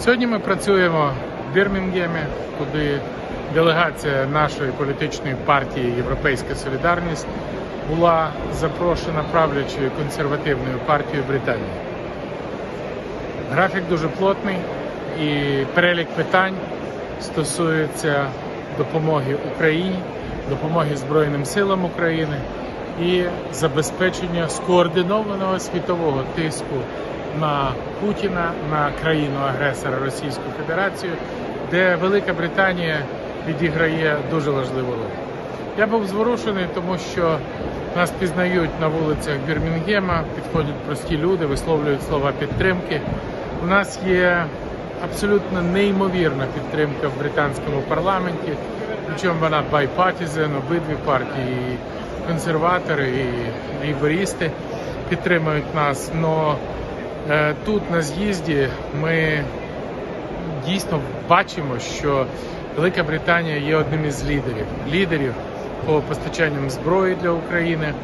Сьогодні ми працюємо в Бірмінгемі, куди делегація нашої політичної партії Європейська Солідарність була запрошена правлячою консервативною партією Британії. Графік дуже плотний і перелік питань стосується допомоги Україні, допомоги Збройним силам України і забезпечення скоординованого світового тиску на Путіна, на країну-агресора Російську Федерацію, де Велика Британія відіграє дуже важливу роль. Я був зворушений, тому що нас пізнають на вулицях Бірмінгема, підходять прості люди, висловлюють слова підтримки. У нас є абсолютно неймовірна підтримка в британському парламенті, причому вона bipartisan, обидві партії, і консерватори і лейбористи підтримують нас. Но тут на з'їзді ми дійсно бачимо, що Велика Британія є одним із лідерів лідерів по постачанням зброї для України,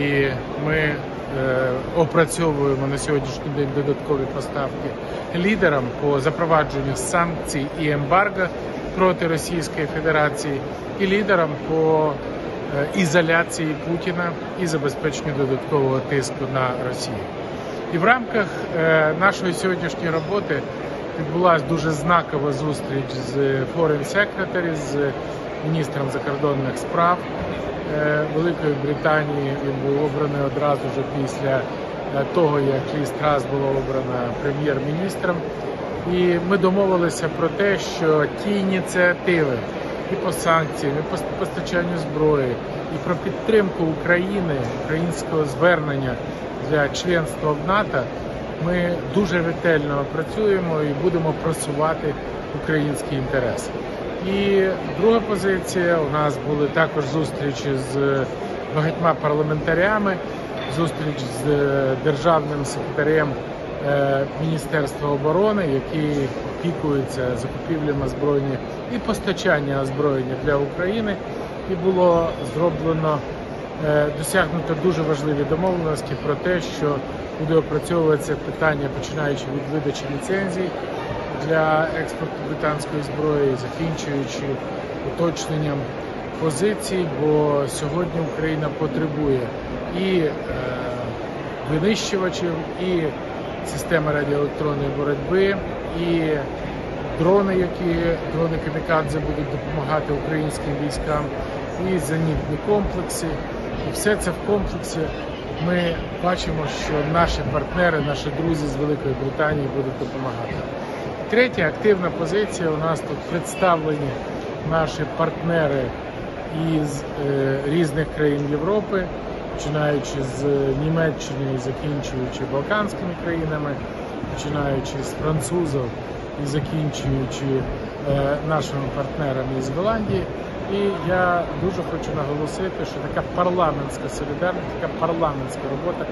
і ми е, опрацьовуємо на сьогоднішній день додаткові поставки лідерам по запровадженню санкцій і ембарго проти Російської Федерації, і лідерам по е, ізоляції Путіна і забезпеченню додаткового тиску на Росію. І в рамках е, нашої сьогоднішньої роботи відбулася дуже знакова зустріч з Foreign Secretary, з міністром закордонних справ е, Великої Британії. Він був обраний одразу вже після е, того, як Ліз Трас була обрана прем'єр-міністром. І ми домовилися про те, що ті ініціативи і по санкціям, і по постачанню зброї, і про підтримку України, українського звернення для членства в НАТО. Ми дуже ретельно працюємо і будемо просувати українські інтереси. І друга позиція у нас були також зустрічі з багатьма парламентарями, зустріч з державним секретарем е, Міністерства оборони, який опікується закупівлями озброєння і постачання озброєння для України. І було зроблено е, досягнуто дуже важливі домовленості про те, що буде опрацьовуватися питання, починаючи від видачі ліцензій для експорту британської зброї, закінчуючи уточненням позицій, бо сьогодні Україна потребує і е, винищувачів, і системи радіоелектронної боротьби, і дрони, які дрони камікадзе будуть допомагати українським військам, і зенітні комплекси. І все це в комплексі ми бачимо, що наші партнери, наші друзі з Великої Британії будуть допомагати. Третя активна позиція у нас тут представлені наші партнери із е, різних країн Європи, починаючи з Німеччини і закінчуючи Балканськими країнами, починаючи з французів і закінчуючи нашими партнерами із Голландії. І я дуже хочу наголосити, що така парламентська солідарність, така парламентська робота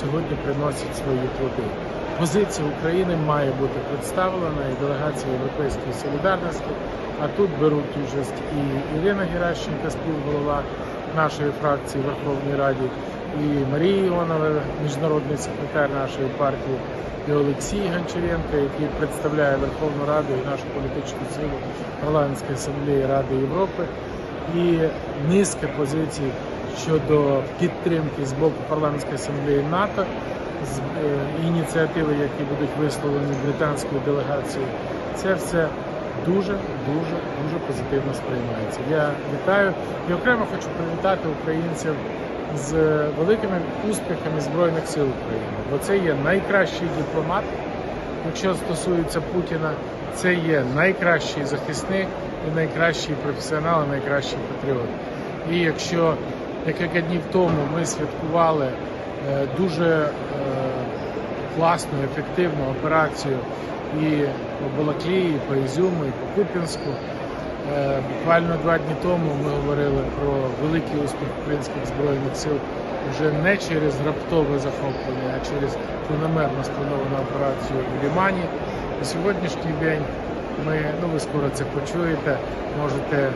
сьогодні приносить свої плоди. Позиція України має бути представлена і делегація Європейської солідарності. А тут беруть участь і Ірина Геращенко, співголова нашої фракції в Верховній Раді, і Марія Іонова, міжнародний секретар нашої партії, і Олексій Гончаренко, який представляє Верховну Раду і нашу політичну силу парламентської асамблеї Ради Європи, і низка позицій щодо підтримки з боку парламентської асамблеї НАТО з е, ініціативи, які будуть висловлені британською делегацією, це все дуже дуже дуже позитивно сприймається. Я вітаю і окремо хочу привітати українців з великими успіхами Збройних сил України, бо це є найкращий дипломат. Якщо стосується Путіна, це є найкращий захисник і найкращий професіонал, і найкращий патріот. І якщо декілька днів тому ми святкували е, дуже е, класну, ефективну операцію і по Балаклії, і по Ізюму, і по Куп'янську. Е, Буквально два дні тому ми говорили про великий успіх українських збройних сил вже не через раптове захоплення, а через планомерно сплановану операцію в Лімані. На сьогоднішній день ми, ну ви скоро це почуєте, можете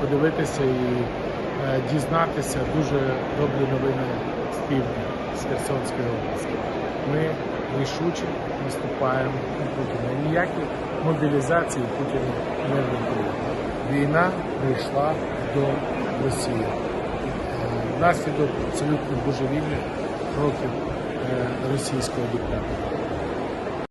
подивитися і е, дізнатися дуже добрі новини з півдня, з Херсонської області. Ми рішуче наступаємо на Путіна. Ніякі мобілізації Путіна не буде. Війна прийшла до Росії. Наслідок абсолютно божевільних кроків е, російського диктатора.